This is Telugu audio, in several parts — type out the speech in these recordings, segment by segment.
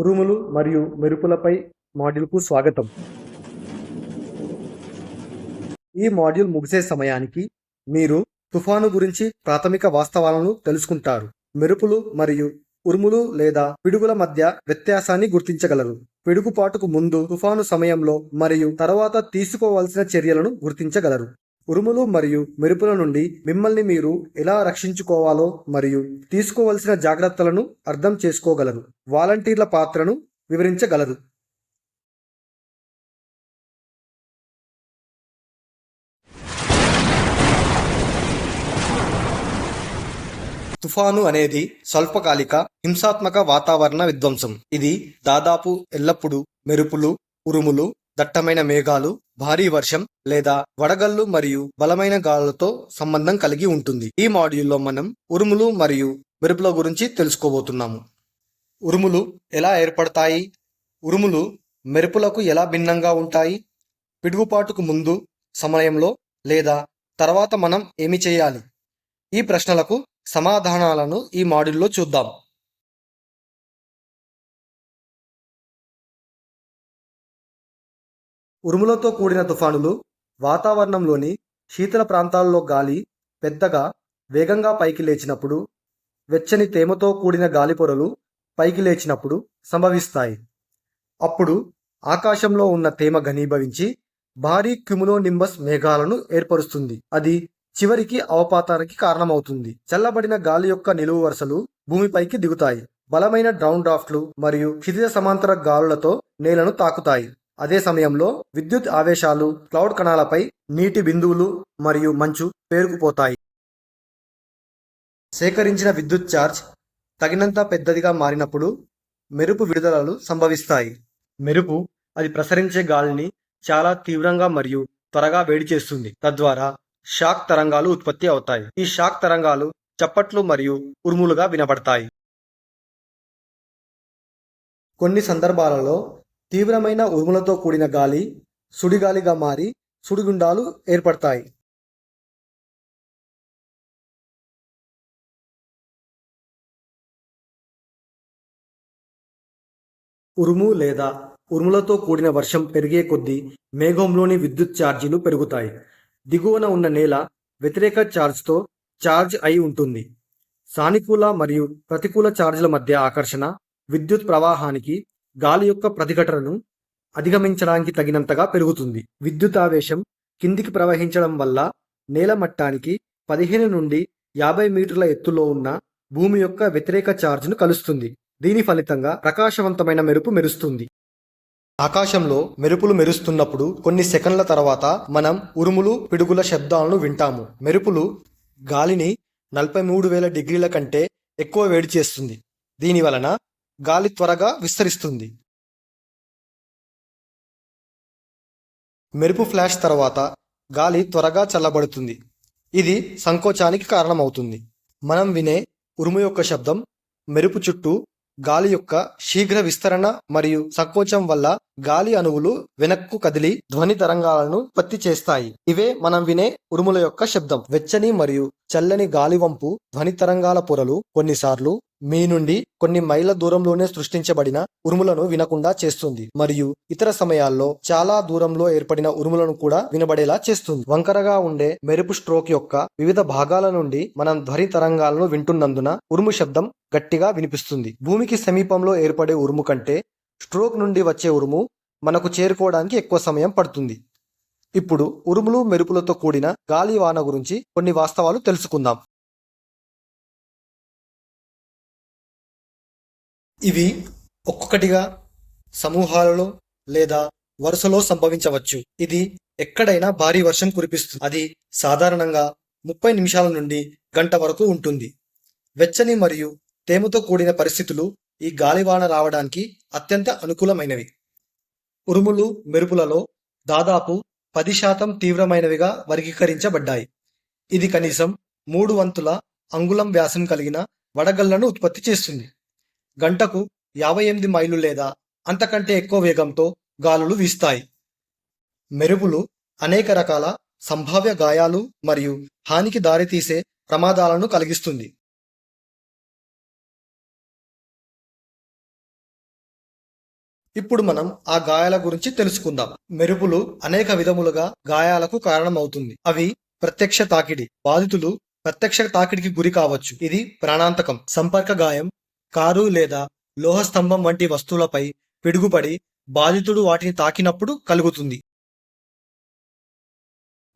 ఉరుములు మరియు మెరుపులపై మాడ్యూల్కు స్వాగతం. ఈ మాడ్యూల్ ముగిసే సమయానికి మీరు తుఫాను గురించి ప్రాథమిక వాస్తవాలను తెలుసుకుంటారు. మెరుపులు మరియు ఉరుములు లేదా పిడుగుల మధ్య వ్యత్యాసాన్ని గుర్తించగలరు. పిడుగుపాటుకు ముందు తుఫాను సమయంలో మరియు తర్వాత తీసుకోవాల్సిన చర్యలను గుర్తించగలరు. ఉరుములు మరియు మెరుపుల నుండి మిమ్మల్ని మీరు ఎలా రక్షించుకోవాలో మరియు తీసుకోవలసిన జాగ్రత్తలను అర్థం చేసుకోగలరు వాలంటీర్ల పాత్రను వివరించగలరు తుఫాను అనేది స్వల్పకాలిక హింసాత్మక వాతావరణ విధ్వంసం. ఇది దాదాపు ఎల్లప్పుడూ మెరుపులు ఉరుములు దట్టమైన మేఘాలు భారీ వర్షం లేదా వడగళ్ళు మరియు బలమైన గాలులతో సంబంధం కలిగి ఉంటుంది. ఈ మాడ్యూల్లో మనం ఉరుములు మరియు మెరుపుల గురించి తెలుసుకోబోతున్నాము. ఉరుములు ఎలా ఏర్పడతాయి? ఉరుములు మెరుపులకు ఎలా భిన్నంగా ఉంటాయి? పిడుగుపాటుకు ముందు సమయంలో లేదా తర్వాత మనం ఏమి చేయాలి? ఈ ప్రశ్నలకు సమాధానాలను ఈ మాడ్యూల్లో చూద్దాం. ఉరుములతో కూడిన తుఫానులు వాతావరణంలోని శీతల ప్రాంతాల్లో గాలి పెద్దగా వేగంగా పైకి లేచినప్పుడు వెచ్చని తేమతో కూడిన గాలి పొరలు పైకి లేచినప్పుడు సంభవిస్తాయి. అప్పుడు ఆకాశంలో ఉన్న తేమ ఘనీభవించి భారీ క్యుములోనింబస్ మేఘాలను ఏర్పరుస్తుంది. అది చివరికి అవపాతానికి కారణమవుతుంది. చల్లబడిన గాలి యొక్క నిలువు వరుసలు భూమిపైకి దిగుతాయి. బలమైన డ్రౌన్ డ్రాఫ్ట్లు మరియు క్షితిజ సమాంతర గాలులతో నేలను తాకుతాయి. అదే సమయంలో విద్యుత్ ఆవేశాలు క్లౌడ్ కణాలపై నీటి బిందువులు మరియు మంచు పేరుకుపోతాయి. సేకరించిన విద్యుత్ ఛార్జ్ తగినంత పెద్దదిగా మారినప్పుడు మెరుపు విడుదలలు సంభవిస్తాయి. మెరుపు అది ప్రసరించే గాలిని చాలా తీవ్రంగా మరియు త్వరగా వేడి చేస్తుంది. తద్వారా షాక్ తరంగాలు ఉత్పత్తి అవుతాయి. ఈ షాక్ తరంగాలు చప్పట్లు మరియు ఉరుములుగా వినబడతాయి. కొన్ని సందర్భాలలో తీవ్రమైన ఉరుములతో కూడిన గాలి సుడిగాలిగా మారి సుడిగుండాలు ఏర్పడతాయి. ఉరుము లేదా ఉరుములతో కూడిన వర్షం పెరిగే కొద్దీ మేఘంలోని విద్యుత్ ఛార్జీలు పెరుగుతాయి. దిగువన ఉన్న నేల వ్యతిరేక ఛార్జ్తో ఛార్జ్ అయి ఉంటుంది. సానుకూల మరియు ప్రతికూల ఛార్జ్ల మధ్య ఆకర్షణ విద్యుత్ ప్రవాహానికి గాలి యొక్క ప్రతిఘటనను అధిగమించడానికి తగినంతగా పెరుగుతుంది. విద్యుత్ ఆవేశం కిందికి ప్రవహించడం వల్ల నేల మట్టానికి పదిహేను నుండి యాభై మీటర్ల ఎత్తులో ఉన్న భూమి యొక్క వ్యతిరేక ఛార్జ్ను కలుస్తుంది. దీని ఫలితంగా ప్రకాశవంతమైన మెరుపు మెరుస్తుంది. ఆకాశంలో మెరుపులు మెరుస్తున్నప్పుడు కొన్ని సెకండ్ల తర్వాత మనం ఉరుములు పిడుగుల శబ్దాలను వింటాము. మెరుపులు గాలిని నలభై మూడు వేల డిగ్రీల కంటే ఎక్కువ వేడి చేస్తుంది. దీని వలన గాలి త్వరగా విస్తరిస్తుంది. మెరుపు ఫ్లాష్ తర్వాత గాలి త్వరగా చల్లబడుతుంది. ఇది సంకోచానికి కారణమవుతుంది. మనం వినే ఉరుము యొక్క శబ్దం మెరుపు చుట్టూ గాలి యొక్క శీఘ్ర విస్తరణ మరియు సంకోచం వల్ల గాలి అణువులు వెనక్కు కదిలి ధ్వని తరంగాలను ఉత్పత్తి చేస్తాయి. ఇవే మనం వినే ఉరుముల యొక్క శబ్దం. వెచ్చని మరియు చల్లని గాలి వంపు ధ్వని తరంగాల పొరలు కొన్నిసార్లు మీ నుండి కొన్ని మైళ్ళ దూరంలోనే సృష్టించబడిన ఉరుములను వినకుండా చేస్తుంది. మరియు ఇతర సమయాల్లో చాలా దూరంలో ఏర్పడిన ఉరుములను కూడా వినబడేలా చేస్తుంది. వంకరగా ఉండే మెరుపు స్ట్రోక్ యొక్క వివిధ భాగాల నుండి మనం ధ్వని తరంగాలను వింటున్నందున ఉరుము శబ్దం గట్టిగా వినిపిస్తుంది. భూమికి సమీపంలో ఏర్పడే ఉరుము కంటే స్ట్రోక్ నుండి వచ్చే ఉరుము మనకు చేరుకోవడానికి ఎక్కువ సమయం పడుతుంది. ఇప్పుడు ఉరుములు మెరుపులతో కూడిన గాలి వాన గురించి కొన్ని వాస్తవాలు తెలుసుకుందాం. ఇవి ఒక్కొక్కటిగా సమూహాలలో లేదా వరుసలో సంభవించవచ్చు. ఇది ఎక్కడైనా భారీ వర్షం కురిపిస్తుంది. అది సాధారణంగా ముప్పై నిమిషాల నుండి గంట వరకు ఉంటుంది. వెచ్చని మరియు తేమతో కూడిన పరిస్థితులు ఈ గాలివాన రావడానికి అత్యంత అనుకూలమైనవి. ఉరుములు మెరుపులలో దాదాపు పది శాతం తీవ్రమైనవిగా వర్గీకరించబడ్డాయి. ఇది కనీసం మూడు వంతుల అంగుళం వ్యాసం కలిగిన వడగళ్ళను ఉత్పత్తి చేస్తుంది. గంటకు యాభై ఎనిమిది మైళ్ళు లేదా అంతకంటే ఎక్కువ వేగంతో గాలులు వీస్తాయి. మెరుపులు అనేక రకాల సంభావ్య గాయాలు మరియు హానికి దారితీసే ప్రమాదాలను కలిగిస్తుంది. ఇప్పుడు మనం ఆ గాయాల గురించి తెలుసుకుందాం. మెరుపులు అనేక విధములుగా గాయాలకు కారణమవుతుంది. అవి ప్రత్యక్ష తాకిడి బాధితులు ప్రత్యక్ష తాకిడికి గురి కావచ్చు. ఇది ప్రాణాంతకం సంపర్క గాయం కారు లేదా లోహ స్తంభం వంటి వస్తువులపై పిడుగుపడి బాధితుడు వాటిని తాకినప్పుడు కలుగుతుంది.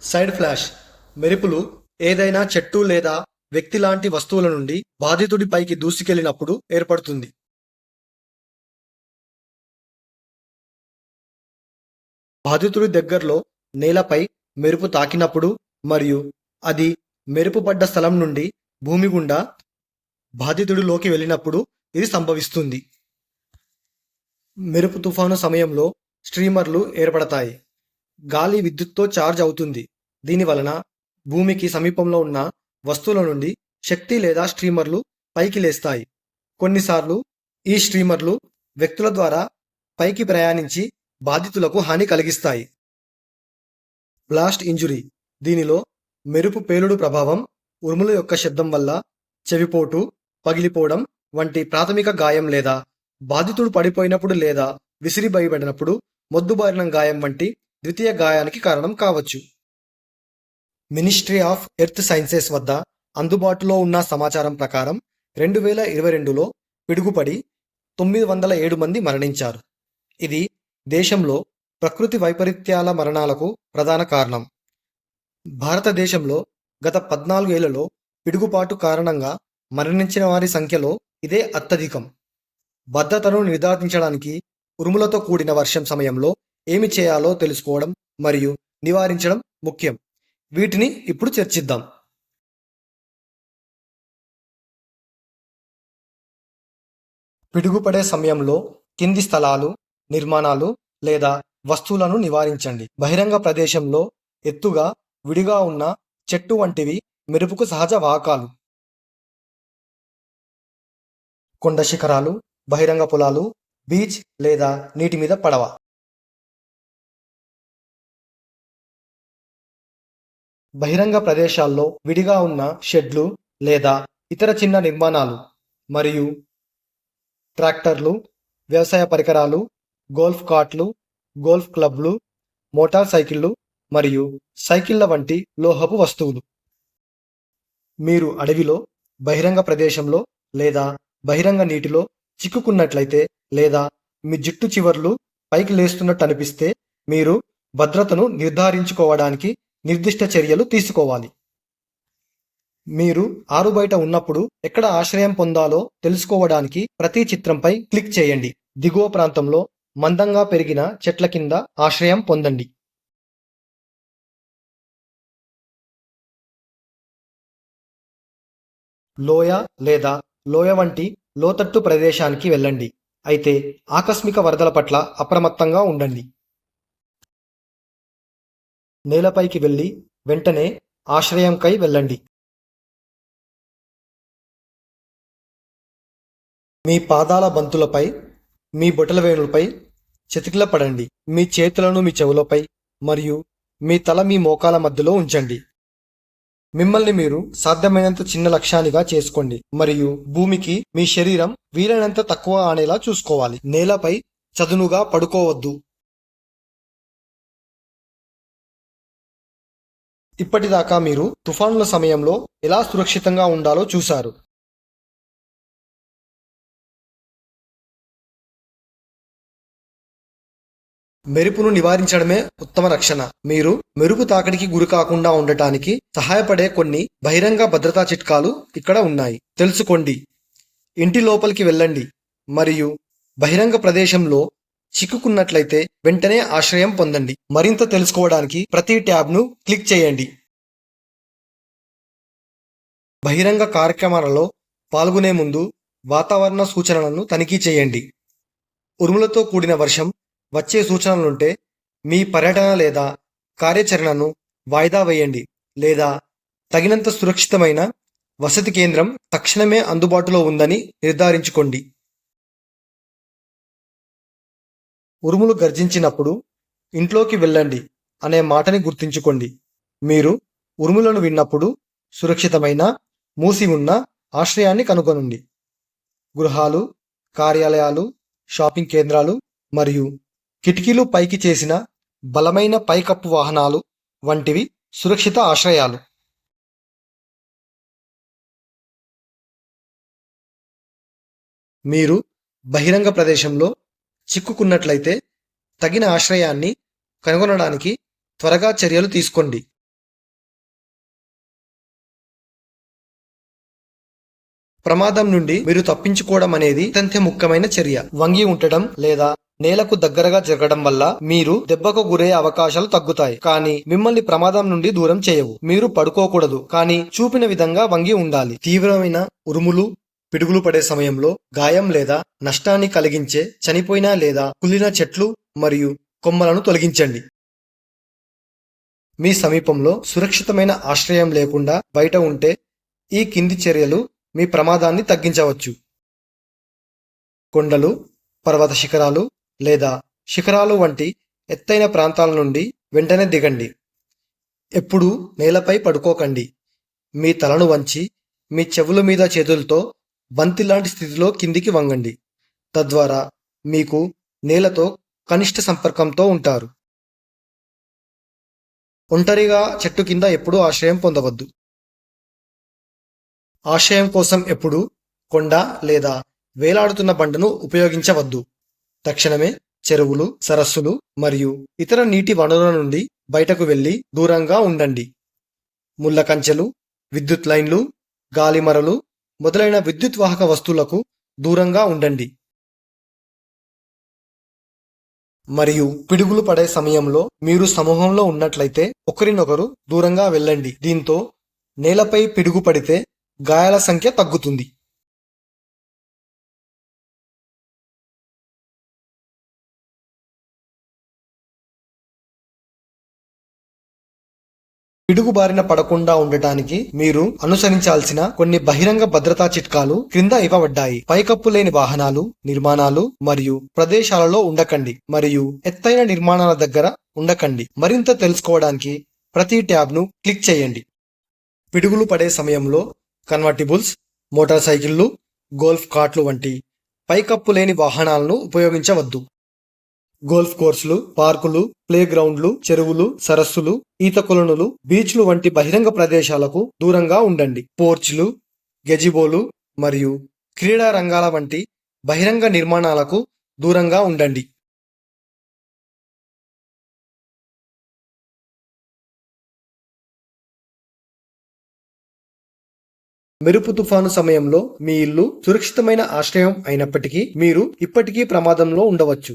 Side flash. మెరుపులు ఏదైనా చెట్టు లేదా వ్యక్తి లాంటి వస్తువుల నుండి బాధితుడి పైకి దూసుకెళ్ళినప్పుడు ఏర్పడుతుంది. బాధితుడి దగ్గరలో నేలపై మెరుపు తాకినప్పుడు మరియు అది మెరుపు పడ్డ స్థలం నుండి భూమి గుండా బాధితుడిలోకి వెళ్ళినప్పుడు ఇది సంభవిస్తుంది. మెరుపు తుఫాను సమయంలో స్ట్రీమర్లు ఏర్పడతాయి. గాలి విద్యుత్తో ఛార్జ్ అవుతుంది. దీని వలన భూమికి సమీపంలో ఉన్న వస్తువుల నుండి శక్తి లేదా స్ట్రీమర్లు పైకి లేస్తాయి. కొన్నిసార్లు ఈ స్ట్రీమర్లు వ్యక్తుల ద్వారా పైకి ప్రయాణించి బాధితులకు హాని కలిగిస్తాయి. Blast injury. దీనిలో మెరుపు పేలుడు ప్రభావం ఉరుముల యొక్క శబ్దం వల్ల చెవిపోటు పగిలిపోవడం వంటి ప్రాథమిక గాయం లేదా బాధితుడు పడిపోయినప్పుడు లేదా విసిరి విసిరిబయబడినప్పుడు మొద్దుబారిన గాయం వంటి ద్వితీయ గాయానికి కారణం కావచ్చు. మినిస్ట్రీ ఆఫ్ ఎర్త్ సైన్సెస్ వద్ద అందుబాటులో ఉన్న సమాచారం ప్రకారం రెండు వేల ఇరవై రెండులో పిడుగుపడి తొమ్మిది వందల ఏడు మంది మరణించారు. ఇది దేశంలో ప్రకృతి వైపరీత్యాల మరణాలకు ప్రధాన కారణం. భారతదేశంలో గత పద్నాలుగేళ్ళలో పిడుగుపాటు కారణంగా మరణించిన వారి సంఖ్యలో ఇదే అత్యధికం. భద్రతను నిర్ధారించడానికి ఉరుములతో కూడిన వర్షం సమయంలో ఏమి చేయాలో తెలుసుకోవడం మరియు నివారించడం ముఖ్యం. వీటిని ఇప్పుడు చర్చిద్దాం. పిడుగుపడే సమయంలో కింది స్థలాలు నిర్మాణాలు లేదా వస్తువులను నివారించండి. బహిరంగ ప్రదేశంలో ఎత్తుగా విడిగా ఉన్న చెట్టు వంటివి మెరుపుకు సహజ వాహకాలు. కొండ శిఖరాలు బహిరంగ పొలాలు బీచ్ లేదా నీటి మీద పడవ. బహిరంగ ప్రదేశాల్లో విడిగా ఉన్న షెడ్లు లేదా ఇతర చిన్న నిర్మాణాలు మరియు ట్రాక్టర్లు వ్యవసాయ పరికరాలు గోల్ఫ్ కార్ట్లు గోల్ఫ్ క్లబ్లు మోటార్ సైకిళ్ళు మరియు సైకిళ్ళ వంటి లోహపు వస్తువులు. మీరు అడవిలో బహిరంగ ప్రదేశంలో లేదా బహిరంగ నీటిలో చిక్కుకున్నట్లయితే లేదా మీ జుట్టు చివర్లు పైకి లేస్తున్నట్టు అనిపిస్తే మీరు భద్రతను నిర్ధారించుకోవడానికి నిర్దిష్ట చర్యలు తీసుకోవాలి. మీరు ఆరుబయట ఉన్నప్పుడు ఎక్కడ ఆశ్రయం పొందాలో తెలుసుకోవడానికి ప్రతి చిత్రంపై క్లిక్ చేయండి. దిగువ ప్రాంతంలో మందంగా పెరిగిన చెట్ల కింద ఆశ్రయం పొందండి. లోయ లేదా లోయ వంటి లోతట్టు ప్రదేశానికి వెళ్ళండి. అయితే ఆకస్మిక వరదల పట్ల అప్రమత్తంగా ఉండండి. నేలపైకి వెళ్ళి వెంటనే ఆశ్రయంకై వెళ్ళండి. మీ పాదాల బంతులపై మీ బొటల వేణులపై చతికిల పడండి మీ చేతులను మీ చెవులపై మరియు మీ తల మీ మోకాల మధ్యలో ఉంచండి. మిమ్మల్ని మీరు సాధ్యమైనంత చిన్న లక్ష్యానిగా చేసుకోండి. మరియు భూమికి మీ శరీరం వీలైనంత తక్కువ ఆనేలా చూసుకోవాలి. నేలపై చదునుగా పడుకోవద్దు. ఇప్పటిదాకా మీరు తుఫానుల సమయంలో ఎలా సురక్షితంగా ఉండాలో చూశారు. మెరుపును నివారించడమే ఉత్తమ రక్షణ. మీరు మెరుపు తాకిడికి గురి కాకుండా ఉండటానికి సహాయపడే కొన్ని బహిరంగ భద్రతా చిట్కాలు ఇక్కడ ఉన్నాయి. తెలుసుకోండి. ఇంటి లోపలికి వెళ్ళండి. మరియు బహిరంగ ప్రదేశంలో చిక్కుకున్నట్లయితే వెంటనే ఆశ్రయం పొందండి. మరింత తెలుసుకోవడానికి ప్రతి ట్యాబ్ను క్లిక్ చేయండి. బహిరంగ కార్యక్రమాలలో పాల్గొనే ముందు వాతావరణ సూచనలను తనిఖీ చేయండి. ఉరుములతో కూడిన వర్షం వచ్చే సూచనలుంటే మీ పర్యటన లేదా కార్యాచరణను వాయిదా వేయండి లేదా తగినంత సురక్షితమైన వసతి కేంద్రం తక్షణమే అందుబాటులో ఉందని నిర్ధారించుకోండి. ఉరుములు గర్జించినప్పుడు ఇంట్లోకి వెళ్ళండి అనే మాటని గుర్తుంచుకోండి. మీరు ఉరుములను విన్నప్పుడు సురక్షితమైన మూసి ఉన్న ఆశ్రయాన్ని కనుగొనండి. గృహాలు కార్యాలయాలు షాపింగ్ కేంద్రాలు మరియు కిటికీలు పైకి చేసిన బలమైన పైకప్పు వాహనాలు వంటివి సురక్షిత ఆశ్రయాలు. మీరు బహిరంగ ప్రదేశంలో చిక్కుకున్నట్లయితే తగిన ఆశ్రయాన్ని కనుగొనడానికి త్వరగా చర్యలు తీసుకోండి. ప్రమాదం నుండి మీరు తప్పించుకోవడం అనేది అత్యంత ముఖ్యమైన చర్య. వంగి ఉండటం లేదా నేలకు దగ్గరగా జరగడం వల్ల మీరు దెబ్బకు గురయ్యే అవకాశాలు తగ్గుతాయి. కానీ మిమ్మల్ని ప్రమాదం నుండి దూరం చేయవు. మీరు పడుకోకూడదు. కానీ చూపిన విధంగా వంగి ఉండాలి. తీవ్రమైన ఉరుములు పిడుగులు పడే సమయంలో గాయం లేదా నష్టాన్ని కలిగించే చనిపోయిన లేదా కుళ్ళిన చెట్లు మరియు కొమ్మలను తొలగించండి. మీ సమీపంలో సురక్షితమైన ఆశ్రయం లేకుండా బయట ఉంటే ఈ కింది చర్యలు మీ ప్రమాదాన్ని తగ్గించవచ్చు. కొండలు పర్వత శిఖరాలు లేదా శిఖరాలు వంటి ఎత్తైన ప్రాంతాల నుండి వెంటనే దిగండి. ఎప్పుడూ నేలపై పడుకోకండి. మీ తలను వంచి మీ చెవుల మీద చేతులతో బంతి లాంటి స్థితిలో కిందికి వంగండి. తద్వారా మీకు నేలతో కనిష్ట సంపర్కంతో ఉంటారు. ఒంటరిగా చెట్టు కింద ఎప్పుడూ ఆశ్రయం పొందవద్దు. ఆశయం కోసం ఎప్పుడు కొండ లేదా వేలాడుతున్న బండను ఉపయోగించవద్దు. తక్షణమే చెరువులు సరస్సులు మరియు ఇతర నీటి వనరుల నుండి బయటకు వెళ్ళి దూరంగా ఉండండి. ముళ్ళ కంచెలు విద్యుత్ లైన్లు గాలిమరలు మొదలైన విద్యుత్ వాహక వస్తువులకు దూరంగా ఉండండి. మరియు పిడుగులు పడే సమయంలో మీరు సమూహంలో ఉన్నట్లయితే ఒకరినొకరు దూరంగా వెళ్ళండి. దీంతో నేలపై పిడుగు పడితే గాయాల సంఖ్య తగ్గుతుంది. పిడుగుబారిన పడకుండా ఉండటానికి మీరు అనుసరించాల్సిన కొన్ని బహిరంగ భద్రతా చిట్కాలు క్రింద ఇవ్వబడ్డాయి. పైకప్పు లేని వాహనాలు నిర్మాణాలు మరియు ప్రదేశాలలో ఉండకండి. మరియు ఎత్తైన నిర్మాణాల దగ్గర ఉండకండి. మరింత తెలుసుకోవడానికి ప్రతి ట్యాబ్ను క్లిక్ చేయండి. పిడుగులు పడే సమయంలో కన్వర్టిబుల్స్ మోటార్ సైకిళ్ళు గోల్ఫ్ కార్ట్లు వంటి పైకప్పు లేని వాహనాలను ఉపయోగించవద్దు. గోల్ఫ్ కోర్సులు పార్కులు ప్లే గ్రౌండ్లు చెరువులు సరస్సులు ఈత కొలనులు బీచ్లు వంటి బహిరంగ ప్రదేశాలకు దూరంగా ఉండండి. పోర్చ్లు గెజిబోలు మరియు క్రీడా రంగాల వంటి బహిరంగ నిర్మాణాలకు దూరంగా ఉండండి. మెరుపు తుఫాను సమయంలో మీ ఇల్లు సురక్షితమైన ఆశ్రయం అయినప్పటికీ మీరు ఇప్పటికీ ప్రమాదంలో ఉండవచ్చు.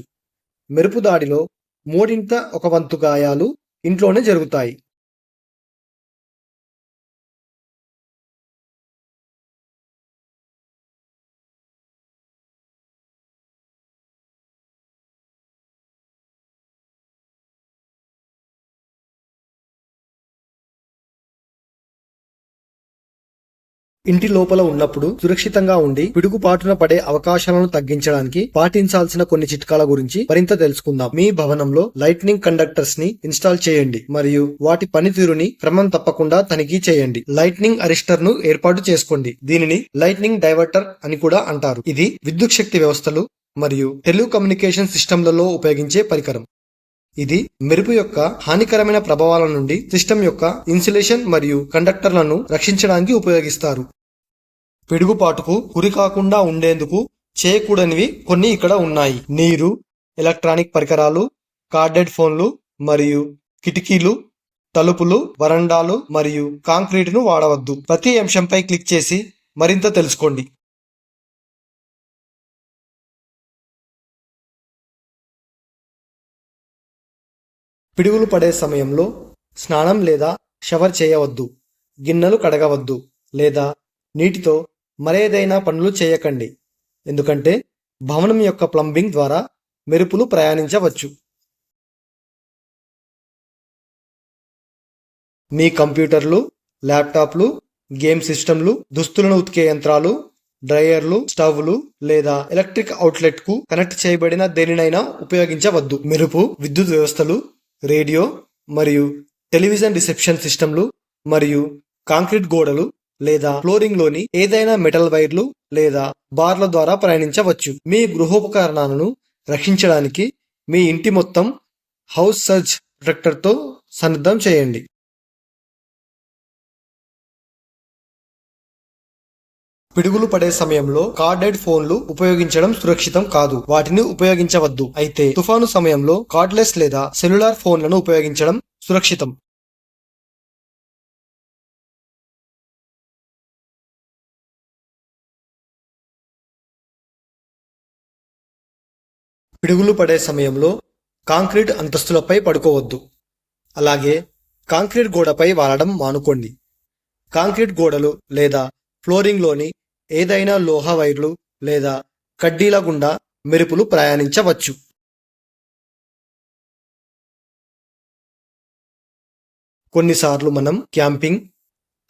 మెరుపు దాడిలో మూడింట ఒక వంతు గాయాలు ఇంట్లోనే జరుగుతాయి. ఇంటి లోపల ఉన్నప్పుడు సురక్షితంగా ఉండి పిడుగుపాటున పడే అవకాశాలను తగ్గించడానికి పాటించాల్సిన కొన్ని చిట్కాల గురించి మరింత తెలుసుకుందాం. మీ భవనంలో లైట్నింగ్ కండక్టర్స్ని ఇన్స్టాల్ చేయండి మరియు వాటి పనితీరుని క్రమం తప్పకుండా తనిఖీ చేయండి. లైట్నింగ్ అరిస్టర్ను ఏర్పాటు చేసుకోండి. దీనిని లైట్నింగ్ డైవర్టర్ అని కూడా అంటారు. ఇది విద్యుత్ శక్తి వ్యవస్థలు మరియు టెలికమ్యూనికేషన్ సిస్టమ్లలో ఉపయోగించే పరికరం. ఇది మెరుపు యొక్క హానికరమైన ప్రభావాల నుండి సిస్టమ్ యొక్క ఇన్సులేషన్ మరియు కండక్టర్లను రక్షించడానికి ఉపయోగిస్తారు. పిడుగుపాటుకు గురికాకుండా ఉండేందుకు చేయకూడనివి కొన్ని ఇక్కడ ఉన్నాయి. నీరు ఎలక్ట్రానిక్ పరికరాలు కార్డెడ్ ఫోన్లు మరియు కిటికీలు తలుపులు వరండాలు మరియు కాంక్రీటును వాడవద్దు. ప్రతి అంశంపై క్లిక్ చేసి మరింత తెలుసుకోండి. పిడుగులు పడే సమయంలో స్నానం లేదా షవర్ చేయవద్దు గిన్నెలు కడగవద్దు లేదా నీటితో మరేదైనా పనులు చేయకండి. ఎందుకంటే భవనం యొక్క ప్లంబింగ్ ద్వారా మెరుపులు ప్రయాణించవచ్చు. మీ కంప్యూటర్లు ల్యాప్టాప్లు గేమ్ సిస్టమ్లు దుస్తులను ఉతికే యంత్రాలు డ్రైయర్లు స్టవ్లు లేదా ఎలక్ట్రిక్ అవుట్లెట్కు కనెక్ట్ చేయబడిన దేనినైనా ఉపయోగించవద్దు. మెరుపు విద్యుత్ వ్యవస్థలు రేడియో మరియు టెలివిజన్ రిసెప్షన్ సిస్టమ్లు మరియు కాంక్రీట్ గోడలు లేదా ఫ్లోరింగ్లోని ఏదైనా మెటల్ వైర్లు లేదా బార్ల ద్వారా ప్రయాణించవచ్చు. మీ గృహోపకరణాలను రక్షించడానికి మీ ఇంటి మొత్తం హౌస్ సర్జ్ ప్రొటెక్టర్తో సన్నద్ధం చేయండి. పిడుగులు పడే సమయంలో కార్డెడ్ ఫోన్లు ఉపయోగించడం సురక్షితం కాదు. వాటిని ఉపయోగించవద్దు. అయితే తుఫాను సమయంలో కార్డ్లెస్ లేదా సెల్యులార్ ఫోన్లను ఉపయోగించడం సురక్షితం. పిడుగులు పడే సమయంలో కాంక్రీట్ అంతస్తులపై పడుకోవద్దు. అలాగే కాంక్రీట్ గోడపై వాలడం మానుకోండి. కాంక్రీట్ గోడలు లేదా ఫ్లోరింగ్లోని ఏదైనా లోహ వైర్లు లేదా కడ్డీల గుండా మెరుపులు ప్రయాణించవచ్చు. కొన్నిసార్లు మనం క్యాంపింగ్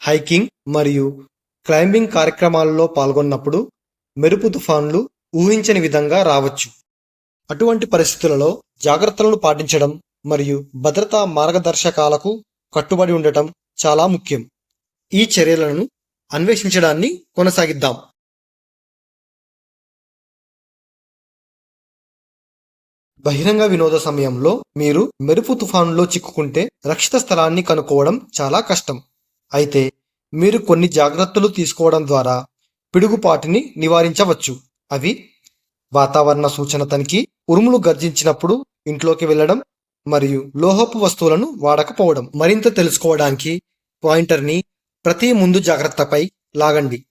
హైకింగ్ మరియు క్లైంబింగ్ కార్యక్రమాలలో పాల్గొన్నప్పుడు మెరుపు తుఫాన్లు ఊహించని విధంగా రావచ్చు. అటువంటి పరిస్థితులలో జాగ్రత్తలను పాటించడం మరియు భద్రతా మార్గదర్శకాలకు కట్టుబడి ఉండటం చాలా ముఖ్యం. ఈ చర్యలను అన్వేషించడాన్ని కొనసాగిద్దాం. బహిరంగ వినోద సమయంలో మీరు మెరుపు తుఫానులో చిక్కుకుంటే రక్షిత స్థలాన్ని కనుక్కోవడం చాలా కష్టం. అయితే మీరు కొన్ని జాగ్రత్తలు తీసుకోవడం ద్వారా పిడుగుపాటిని నివారించవచ్చు. అవి వాతావరణ సూచన తనిఖీ ఉరుములు గర్జించినప్పుడు ఇంట్లోకి వెళ్ళడం మరియు లోహపు వస్తువులను వాడకపోవడం. మరింత తెలుసుకోవడానికి పాయింటర్ని ప్రతి ముందు జాగ్రత్తపై లాగండి.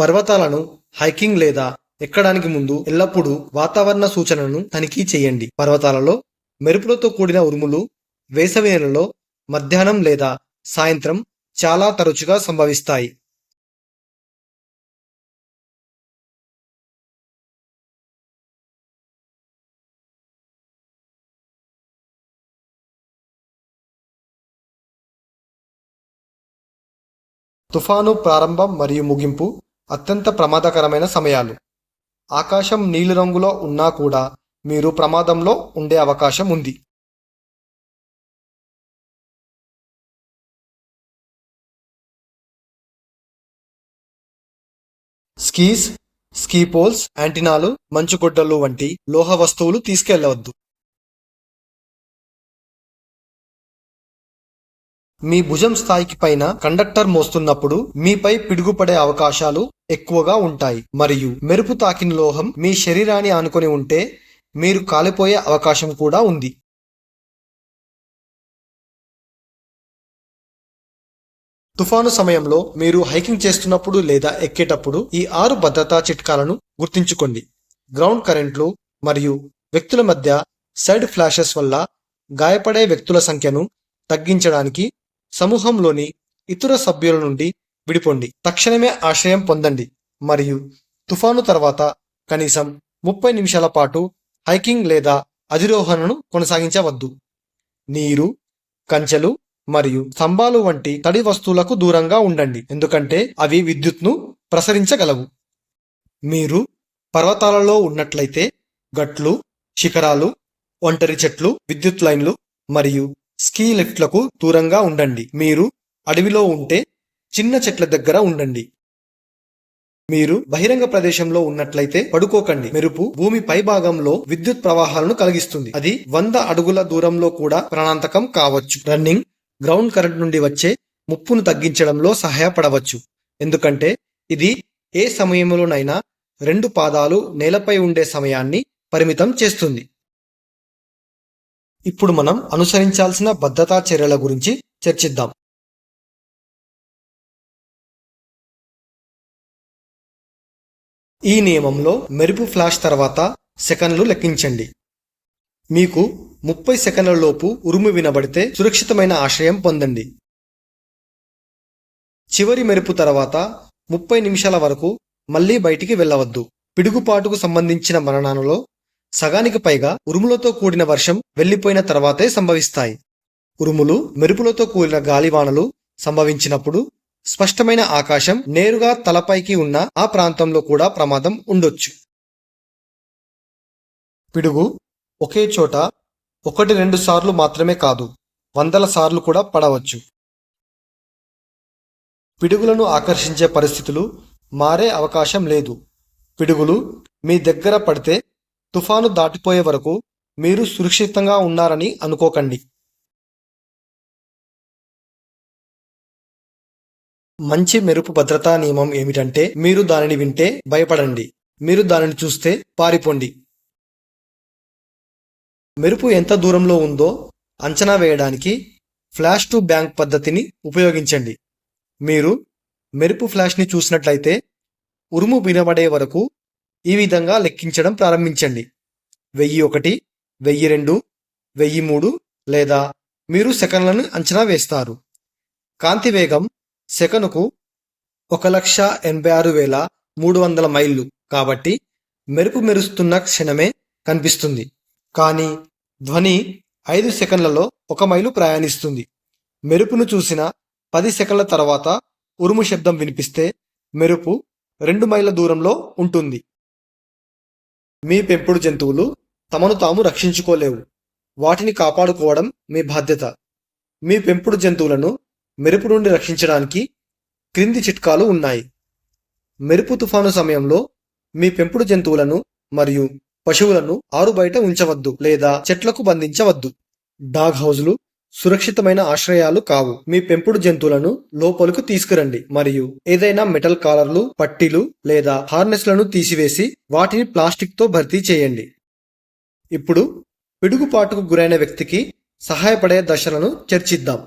పర్వతాలను హైకింగ్ లేదా ఎక్కడానికి ముందు ఎల్లప్పుడూ వాతావరణ సూచనలను తనిఖీ చేయండి. పర్వతాలలో మెరుపులతో కూడిన ఉరుములు వేసవి నెలలో మధ్యాహ్నం లేదా సాయంత్రం చాలా తరచుగా సంభవిస్తాయి. తుఫాను ప్రారంభం మరియు ముగింపు అత్యంత ప్రమాదకరమైన సమయాలు. ఆకాశం నీలిరంగులో ఉన్నా కూడా మీరు ప్రమాదంలో ఉండే అవకాశం ఉంది. స్కీస్ స్కీ పోల్స్ యాంటినాలు మంచుగొడ్డలు వంటి లోహ వస్తువులు తీసుకెళ్ళవద్దు. మీ భుజం స్థాయికి పైన కండక్టర్ మోస్తున్నప్పుడు మీపై పిడుగుపడే అవకాశాలు ఎక్కువగా ఉంటాయి. మరియు మెరుపు తాకిన లోహం మీ శరీరాన్ని ఆనుకొని ఉంటే మీరు కాలిపోయే అవకాశం కూడా ఉంది. తుఫాను సమయంలో మీరు హైకింగ్ చేస్తున్నప్పుడు లేదా ఎక్కేటప్పుడు ఈ ఆరు భద్రతా చిట్కాలను గుర్తుంచుకోండి. గ్రౌండ్ కరెంట్లు మరియు వ్యక్తుల మధ్య సైడ్ ఫ్లాషెస్ వల్ల గాయపడే వ్యక్తుల సంఖ్యను తగ్గించడానికి సమూహంలోని ఇతర సభ్యుల నుండి విడిపోండి. తక్షణమే ఆశ్రయం పొందండి. మరియు తుఫాను తర్వాత కనీసం ముప్పై నిమిషాల పాటు హైకింగ్ లేదా అధిరోహణను కొనసాగించవద్దు. నీరు కంచెలు మరియు స్తంభాలు వంటి తడి వస్తువులకు దూరంగా ఉండండి. ఎందుకంటే అవి విద్యుత్ను ప్రసరించగలవు. మీరు పర్వతాలలో ఉన్నట్లయితే గట్లు శిఖరాలు ఒంటరి చెట్లు విద్యుత్ లైన్లు మరియు స్కీ లిఫ్ట్లకు దూరంగా ఉండండి. మీరు అడవిలో ఉంటే చిన్న చెట్ల దగ్గర ఉండండి. మీరు బహిరంగ ప్రదేశంలో ఉన్నట్లయితే పడుకోకండి. మెరుపు భూమి పై భాగంలో విద్యుత్ ప్రవాహాలను కలిగిస్తుంది. అది వంద అడుగుల దూరంలో కూడా ప్రాణాంతకం కావచ్చు. రన్నింగ్ గ్రౌండ్ కరెంట్ నుండి వచ్చే ముప్పును తగ్గించడంలో సహాయపడవచ్చు. ఎందుకంటే ఇది ఏ సమయంలోనైనా రెండు పాదాలు నేలపై ఉండే సమయాన్ని పరిమితం చేస్తుంది. ఇప్పుడు మనం అనుసరించాల్సిన భద్రతా చర్యల గురించి చర్చిద్దాం. ఈ నియమంలో మెరుపు ఫ్లాష్ తర్వాత సెకన్లు లెక్కించండి. మీకు ముప్పై సెకన్ల లోపు ఉరుము వినబడితే సురక్షితమైన ఆశ్రయం పొందండి. చివరి మెరుపు తర్వాత ముప్పై నిమిషాల వరకు మళ్ళీ బయటికి వెళ్ళవద్దు. పిడుగుపాటుకు సంబంధించిన మరణాలలో సగానికి పైగా ఉరుములతో కూడిన వర్షం వెళ్ళిపోయిన తర్వాతే సంభవిస్తాయి. ఉరుములు మెరుపులతో కూడిన గాలివానలు సంభవించినప్పుడు స్పష్టమైన ఆకాశం నేరుగా తలపైకి ఉన్న ఆ ప్రాంతంలో కూడా ప్రమాదం ఉండొచ్చు. పిడుగు ఒకే చోట ఒకటి రెండు సార్లు మాత్రమే కాదు వందల సార్లు కూడా పడవచ్చు. పిడుగులను ఆకర్షించే పరిస్థితులు మారే అవకాశం లేదు. పిడుగులు మీ దగ్గర పడితే తుఫాను దాటిపోయే వరకు మీరు సురక్షితంగా ఉన్నారని అనుకోకండి. మంచి మెరుపు భద్రతా నియమం ఏమిటంటే మీరు దానిని వింటే భయపడండి. మీరు దానిని చూస్తే పారిపోండి. మెరుపు ఎంత దూరంలో ఉందో అంచనా వేయడానికి ఫ్లాష్ టు బ్యాంక్ పద్ధతిని ఉపయోగించండి. మీరు మెరుపు ఫ్లాష్ని చూసినట్లయితే ఉరుము వినబడే వరకు ఈ విధంగా లెక్కించడం ప్రారంభించండి. వెయ్యి ఒకటి వెయ్యి రెండు వెయ్యి మూడు లేదా మీరు సెకన్లను అంచనా వేస్తారు. కాంతి వేగం సెకనుకు ఒక లక్ష ఎనభై ఆరు వేల మూడు వందల మైళ్ళు కాబట్టి మెరుపు మెరుస్తున్న క్షణమే కనిపిస్తుంది. కానీ ధ్వని ఐదు సెకండ్లలో ఒక మైలు ప్రయాణిస్తుంది. మెరుపును చూసిన పది సెకండ్ల తర్వాత ఉరుము శబ్దం వినిపిస్తే మెరుపు రెండు మైళ్ళ దూరంలో ఉంటుంది. మీ పెంపుడు జంతువులు తమను తాము రక్షించుకోలేవు. వాటిని కాపాడుకోవడం మీ బాధ్యత. మీ పెంపుడు జంతువులను మెరుపు నుండి రక్షించడానికి క్రింది చిట్కాలు ఉన్నాయి. మెరుపు తుఫాను సమయంలో మీ పెంపుడు జంతువులను మరియు పశువులను ఆరు బయట ఉంచవద్దు లేదా చెట్లకు బంధించవద్దు. డాగ్ హౌజ్లు సురక్షితమైన ఆశ్రయాలు కావు. మీ పెంపుడు జంతువులను లోపలకు తీసుకురండి. మరియు ఏదైనా మెటల్ కాలర్లు పట్టీలు లేదా హార్నెస్లను తీసివేసి వాటిని ప్లాస్టిక్తో భర్తీ చేయండి. ఇప్పుడు పిడుగుపాటుకు గురైన వ్యక్తికి సహాయపడే దశలను చర్చిద్దాం.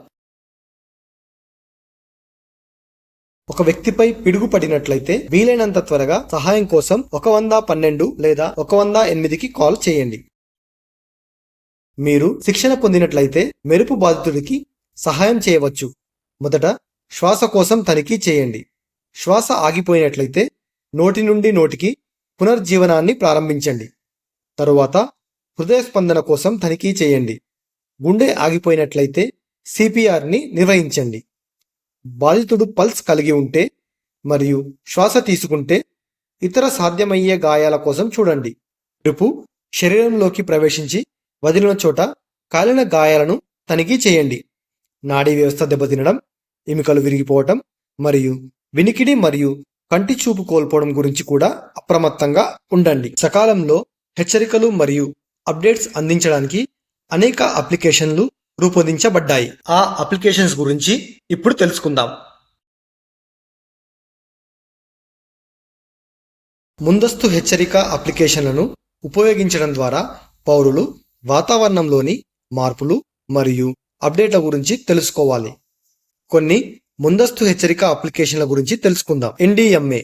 ఒక వ్యక్తిపై పిడుగు పడినట్లయితే వీలైనంత త్వరగా సహాయం కోసం ఒక వంద పన్నెండు లేదా ఒక వంద ఎనిమిదికి కాల్ చేయండి. మీరు శిక్షణ పొందినట్లయితే మెరుపు బాధితుడికి సహాయం చేయవచ్చు. మొదట శ్వాస కోసం తనిఖీ చేయండి. శ్వాస ఆగిపోయినట్లయితే నోటి నుండి నోటికి పునర్జీవనాన్ని ప్రారంభించండి. తరువాత హృదయ స్పందన కోసం తనిఖీ చేయండి. గుండె ఆగిపోయినట్లయితే సిపిఆర్ని నిర్వహించండి. బాధితుడు పల్స్ కలిగి ఉంటే మరియు శ్వాస తీసుకుంటే ఇతర సాధ్యమయ్యే గాయాల కోసం చూడండి. రుపు శరీరంలోకి ప్రవేశించి వదిలిన చోట కాలిన గాయాలను తనిఖీ చేయండి. నాడీ వ్యవస్థ దెబ్బతినడం ఎముకలు విరిగిపోవటం మరియు వినికిడి మరియు కంటి చూపు కోల్పోవడం గురించి కూడా అప్రమత్తంగా ఉండండి. సకాలంలో హెచ్చరికలు మరియు అప్డేట్స్ అందించడానికి అనేక అప్లికేషన్లు రూపొందించబడ్డాయి. ఆ అప్లికేషన్స్ గురించి ఇప్పుడు తెలుసుకుందాం. ముందస్తు హెచ్చరిక అప్లికేషన్లను ఉపయోగించడం ద్వారా పౌరులు వాతావరణంలోని మార్పులు మరియు అప్డేట్ల గురించి తెలుసుకోవాలి. కొన్ని ముందస్తు హెచ్చరిక అప్లికేషన్ల గురించి తెలుసుకుందాం. ఎన్డీఎంఏ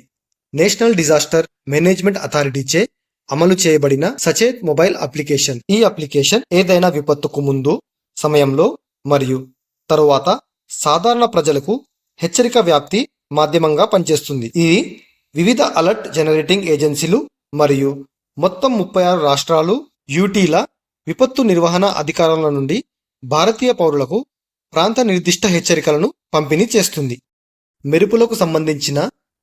నేషనల్ డిజాస్టర్ మేనేజ్మెంట్ అథారిటీచే అమలు చేయబడిన సచేత్ మొబైల్ అప్లికేషన్. ఈ అప్లికేషన్ ఏదైనా విపత్తుకు ముందు సమయంలో మరియు తరువాత సాధారణ ప్రజలకు హెచ్చరిక వ్యాప్తి మాధ్యమంగా పనిచేస్తుంది. ఇది వివిధ అలర్ట్ జనరేటింగ్ ఏజెన్సీలు మరియు మొత్తం ముప్పై ఆరు రాష్ట్రాలు యూటీల విపత్తు నిర్వహణ అధికారుల నుండి భారతీయ పౌరులకు ప్రాంత నిర్దిష్ట హెచ్చరికలను పంపిణీ చేస్తుంది. మెరుపులకు సంబంధించిన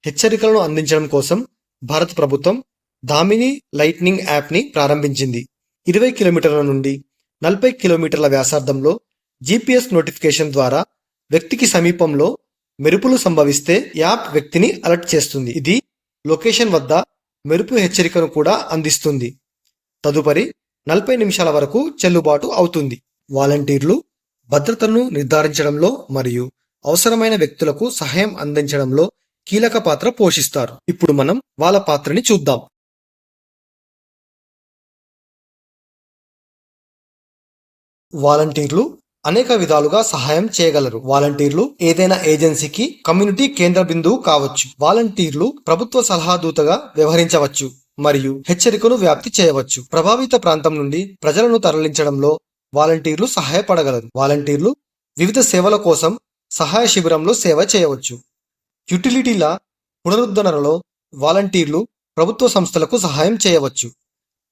హెచ్చరికలను అందించడం కోసం భారత ప్రభుత్వం దామిని లైట్నింగ్ యాప్ని ప్రారంభించింది. ఇరవై కిలోమీటర్ల నుండి నలభై కిలోమీటర్ల వ్యాసార్థంలో జీపీఎస్ నోటిఫికేషన్ ద్వారా వ్యక్తికి సమీపంలో మెరుపులు సంభవిస్తే యాప్ వ్యక్తిని అలర్ట్ చేస్తుంది. ఇది లొకేషన్ వద్ద మెరుపు హెచ్చరికను కూడా అందిస్తుంది. తదుపరి నలభై నిమిషాల వరకు చెల్లుబాటు అవుతుంది. వాలంటీర్లు భద్రతను నిర్ధారించడంలో మరియు అవసరమైన వ్యక్తులకు సహాయం అందించడంలో కీలక పాత్ర పోషిస్తారు. ఇప్పుడు మనం వాళ్ళ పాత్రని చూద్దాం. వాలంటీర్లు అనేక విధాలుగా సహాయం చేయగలరు. వాలంటీర్లు ఏదైనా ఏజెన్సీకి కమ్యూనిటీ కేంద్ర బిందువు కావచ్చు. వాలంటీర్లు ప్రభుత్వ సలహాదూతగా వ్యవహరించవచ్చు. మరియు హెచ్చరికను వ్యాప్తి చేయవచ్చు. ప్రభావిత ప్రాంతం నుండి ప్రజలను తరలించడంలో వాలంటీర్లు సహాయపడగలరు. వాలంటీర్లు వివిధ సేవల కోసం సహాయ శిబిరంలో సేవ చేయవచ్చు. యుటిలిటీల పునరుద్ధరణలో వాలంటీర్లు ప్రభుత్వ సంస్థలకు సహాయం చేయవచ్చు.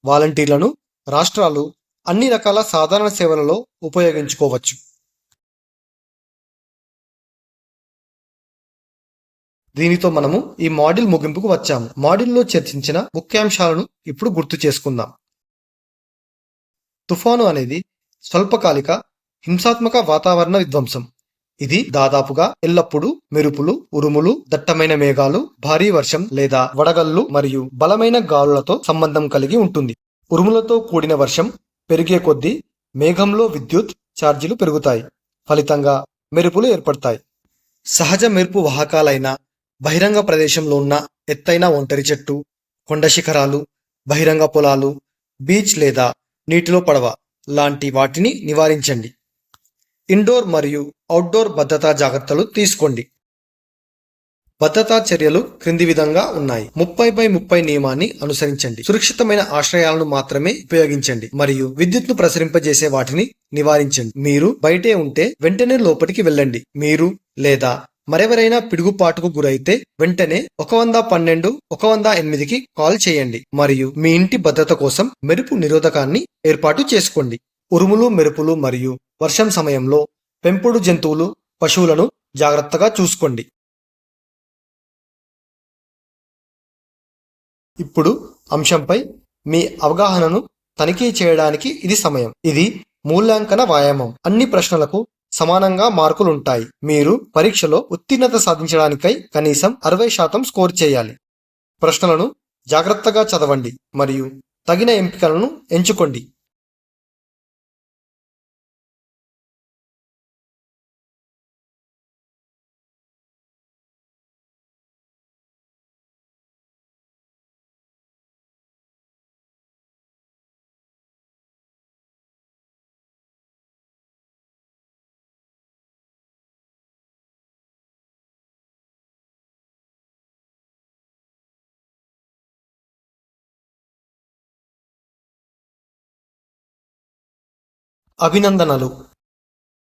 వాలంటీర్లను రాష్ట్రాలు అన్ని రకాల సాధారణ సేవలలో ఉపయోగించుకోవచ్చు. దీనితో మనము ఈ మాడ్యూల్ ముగింపుకు వచ్చాము. మాడ్యూల్లో చర్చించిన ముఖ్యాంశాలను ఇప్పుడు గుర్తు చేసుకుందాం. తుఫాను అనేది స్వల్పకాలిక హింసాత్మక వాతావరణ విధ్వంసం. ఇది దాదాపుగా ఎల్లప్పుడూ మెరుపులు ఉరుములు దట్టమైన మేఘాలు భారీ వర్షం లేదా వడగళ్ళు మరియు బలమైన గాలులతో సంబంధం కలిగి ఉంటుంది. ఉరుములతో కూడిన వర్షం పెరిగే కొద్దీ మేఘంలో విద్యుత్ ఛార్జీలు పెరుగుతాయి. ఫలితంగా మెరుపులు ఏర్పడతాయి. సహజ మెరుపు వాహకాలైన బహిరంగ ప్రదేశంలో ఉన్న ఎత్తైన ఒంటరి చెట్టు కొండ శిఖరాలు బహిరంగ పొలాలు బీచ్ లేదా నీటిలో పడవ లాంటి వాటిని నివారించండి. ఇండోర్ మరియు అవుట్డోర్ భద్రతా జాగ్రత్తలు తీసుకోండి. భద్రతా చర్యలు క్రింది విధంగా ఉన్నాయి. ముప్పై బై ముప్పై నియమాన్ని అనుసరించండి. సురక్షితమైన ఆశ్రయాలను మాత్రమే ఉపయోగించండి మరియు విద్యుత్ను ప్రసరింపజేసే వాటిని నివారించండి. మీరు బయటే ఉంటే వెంటనే లోపలికి వెళ్ళండి. మీరు లేదా మరెవరైనా పిడుగుపాటుకు గురైతే వెంటనే ఒక వంద పన్నెండు ఒక వంద ఎనిమిదికి కాల్ చేయండి. మరియు మీ ఇంటి భద్రత కోసం మెరుపు నిరోధకాన్ని ఏర్పాటు చేసుకోండి. ఉరుములు మెరుపులు మరియు వర్షం సమయంలో పెంపుడు జంతువులు పశువులను జాగ్రత్తగా చూసుకోండి. ఇప్పుడు అంశంపై మీ అవగాహనను తనిఖీ చేయడానికి ఇది సమయం. ఇది మూల్యాంకన వ్యాయామం. అన్ని ప్రశ్నలకు సమానంగా మార్కులు ఉంటాయి మీరు పరీక్షలో ఉత్తీర్ణత సాధించడానికై కనీసం అరవై శాతం స్కోర్ చేయాలి. ప్రశ్నలను జాగ్రత్తగా చదవండి మరియు తగిన ఎంపికలను ఎంచుకోండి. అభినందనలు.